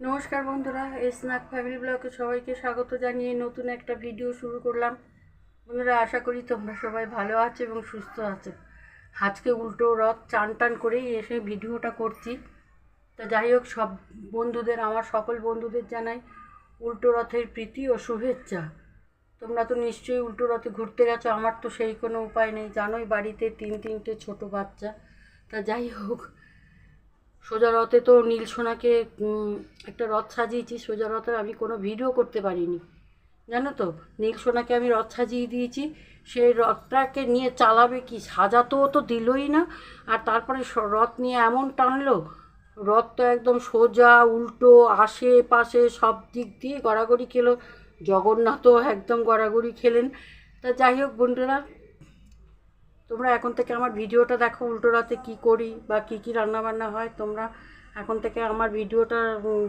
নমস্কার বন্ধুরা snack family ব্লগে সবাইকে স্বাগত জানিয়ে নতুন একটা ভিডিও শুরু করলাম। বন্ধুরা, আশা করি তোমরা সবাই ভালো আছো এবং সুস্থ আছো। আজকে উল্টো রথ চান টান করেই এসে ভিডিওটা করছি। তা যাই হোক, সব বন্ধুদের, আমার সকল বন্ধুদের জানাই উল্টো রথের প্রীতি ও শুভেচ্ছা। তোমরা তো নিশ্চয়ই উল্টো রথে ঘুরতে গেছো, আমার তো সেই কোনো উপায় নেই। জানোই বাড়িতে তিন তিনটে ছোট বাচ্চা। তা যাই হোক সোজা রথে তো নীল সোনাকে একটা রথ সাজিয়েছি, সোজা রথে আমি কোনো ভিডিও করতে পারিনি। জানো তো, নীল সোনাকে আমি রথ সাজিয়ে দিয়েছি, সেই রথটাকে নিয়ে চালাবে কি? সাজাতেও তো দিলই না। আর তারপরে রথ নিয়ে এমন টানলো, রথ তো একদম সোজা, উল্টো আশেপাশে সব দিক দিয়ে গড়াগড়ি খেলো। জগন্নাথও একদম গড়াগড়ি খেলেন। তা যাই হোক বন্ধুরা তোমরা এখন থেকে আমার ভিডিওটা দেখো উল্টো রাতে কী করি বা কী কী রান্নাবান্না হয়। তোমরা এখন থেকে আমার ভিডিওটা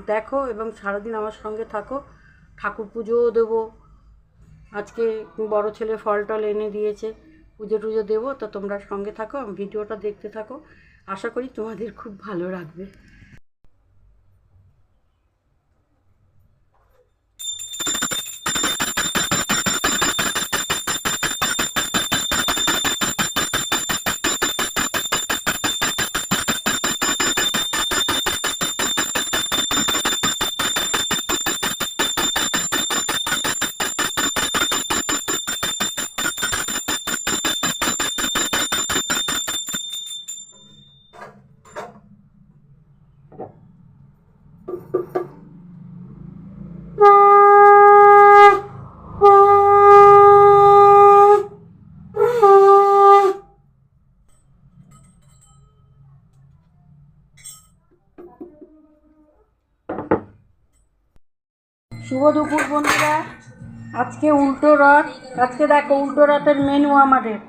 দেখো এবং সারাদিন আমার সঙ্গে থাকো। ঠাকুর পুজোও দেবো। আজকে বড় ছেলে ফল টল এনে দিয়েছে। পুজো টুজো দেবো। তো তোমরা সঙ্গে থাকো ভিডিওটা দেখতে থাকো। আশা করি তোমাদের খুব ভালো লাগবে। শুভ দুপুর বন্ধুরা। আজকে উল্টো রথ। আজকে দেখো উল্টো রথের মেনু আমাদের।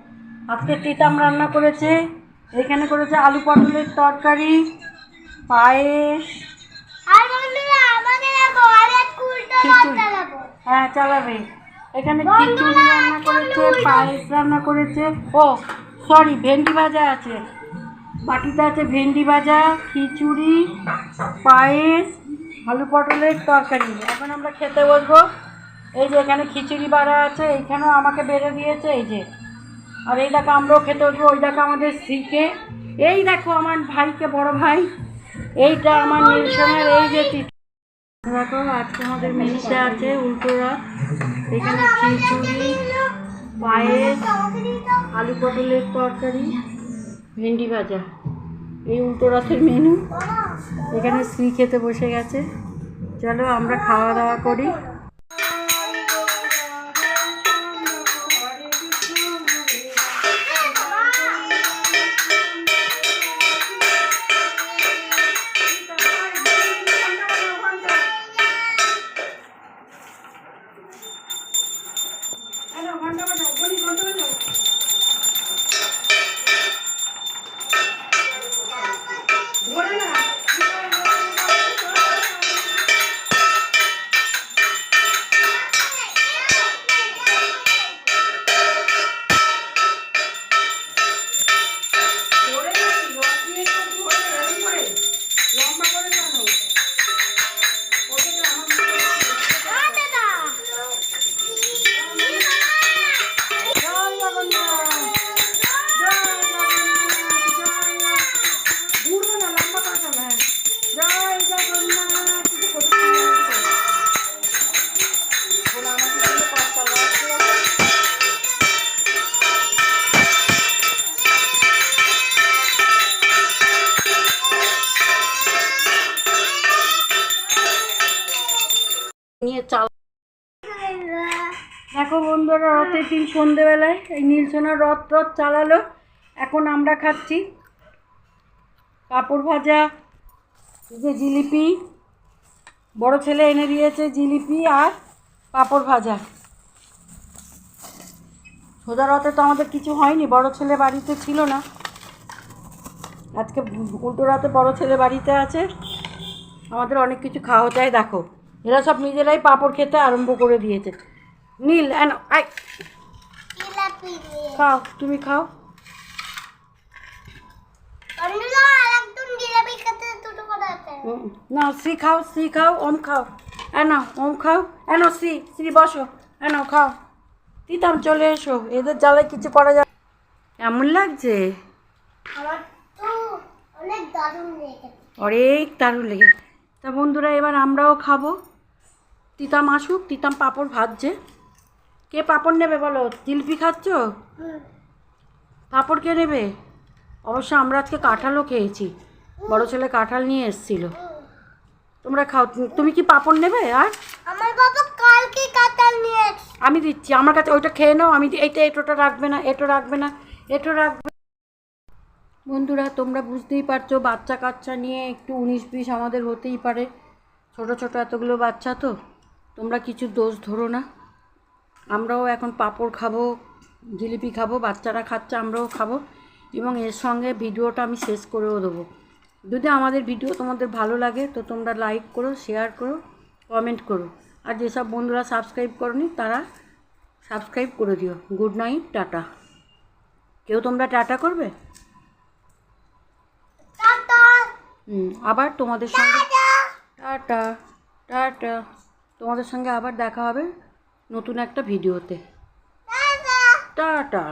আজকে তিতাম রান্না করেছে। এখানে করেছে আলু পটলের তরকারি পায়েস। হ্যাঁ চালাবে। এখানে খিচুড়ি রান্না করেছে পায়েস রান্না করেছে। ও সরি ভেন্ডি ভাজা আছে। বাটিতে আছে ভেন্ডি ভাজা খিচুড়ি পায়েস আলু পটলের তরকারি এখন আমরা খেতে বসবো। এই যে এখানে খিচুড়ি বাড়া আছে, এইখানেও আমাকে বেড়ে দিয়েছে, এই যে। আর এই দেখো, আমরাও খেতে বসবো। ওই দেখো আমাদের স্ত্রীকে এই দেখো আমার ভাইকে, বড় ভাই। এইটা আমার নিরসনের, এই যে দেখো, আজকে আমাদের মেনুতে আছে, উল্টোরা। এখানে খিচুড়ি, পায়েস, আলু পটলের তরকারি, ভেন্ডি ভাজা। এই উল্টো রথের মেনু এখানে স্ত্রী খেতে বসে গেছে। চলো আমরা খাওয়া দাওয়া করি। দেখো বন্ধুরা, রথের দিন সন্ধেবেলায় এই নীলসোনা রথ রথ চালালো। এখন আমরা খাচ্ছি পাঁপড় ভাজা যে জিলিপি। বড় ছেলে এনে দিয়েছে জিলিপি আর পাঁপড় ভাজা। সোজা রথে তো আমাদের কিছু হয়নি, বড় ছেলে বাড়িতে ছিল না। আজকে উল্টো রাতে বড় ছেলে বাড়িতে আছে। আমাদের অনেক কিছু খাওয়া চাই দেখো। এরা সব নিজেরাই পাঁপড় খেতে আরম্ভ করে দিয়েছে। Neel and I. খাও তুমি খাও। না সি খাও সি খাও ওম খাও। এনো ওম খাও। এনো সি শ্রী বসো। এনো খাও। তিতাম চলে এসো। এদের জ্বালায় কিছু করা যায় কেমন লাগছে? আমার তো অনেক দারুণ লেগেছে। অনেক দারুণ লেগে তা বন্ধুরা এবার আমরাও খাব। তিতাম আসুক তিতাম পাঁপড় ভাজছে। কে পাপড় নেবে বলো? জিলিপি খাচ্ছ? পাপড় কে নেবে? অবশ্য আমরা আজকে কাঁঠালও খেয়েছি। বড় ছেলে কাঁঠাল নিয়ে এসেছিল। তোমরা খাও তুমি- কি পাপড় নেবে আর? আমার বাবা কালকে কাতাল নিয়ে আমি দিচ্ছি আমার কাছে ওইটা খেয়ে নাও আমি এইটা এটোটা রাখবে না এটো রাখবে না এটো রাখবে বন্ধুরা তোমরা বুঝতেই পারছ বাচ্চা কাচ্চা নিয়ে একটু উনিশ বিশ আমাদের হতেই পারে। ছোট ছোট এতগুলো বাচ্চা তো তোমরা কিছু দোষ ধরো না। আমরাও এখন পাঁপড় খাব জিলিপি খাব বাচ্চারা খাচ্ছে আমরাও খাব এবং এর সঙ্গে ভিডিওটা আমি শেষ করেও দেবো। যদি আমাদের ভিডিও তোমাদের ভালো লাগে তো তোমরা লাইক করো শেয়ার করো কমেন্ট করো। আর যেসব বন্ধুরা সাবস্ক্রাইব করনি তারা সাবস্ক্রাইব করে দিও। Good night tata. কেউ তোমরা টাটা করবে? হুম আবার তোমাদের সঙ্গে টাটা। Tata tata. তোমাদের সঙ্গে আবার দেখা হবে। নতুন একটা ভিডিওতে। টাটা।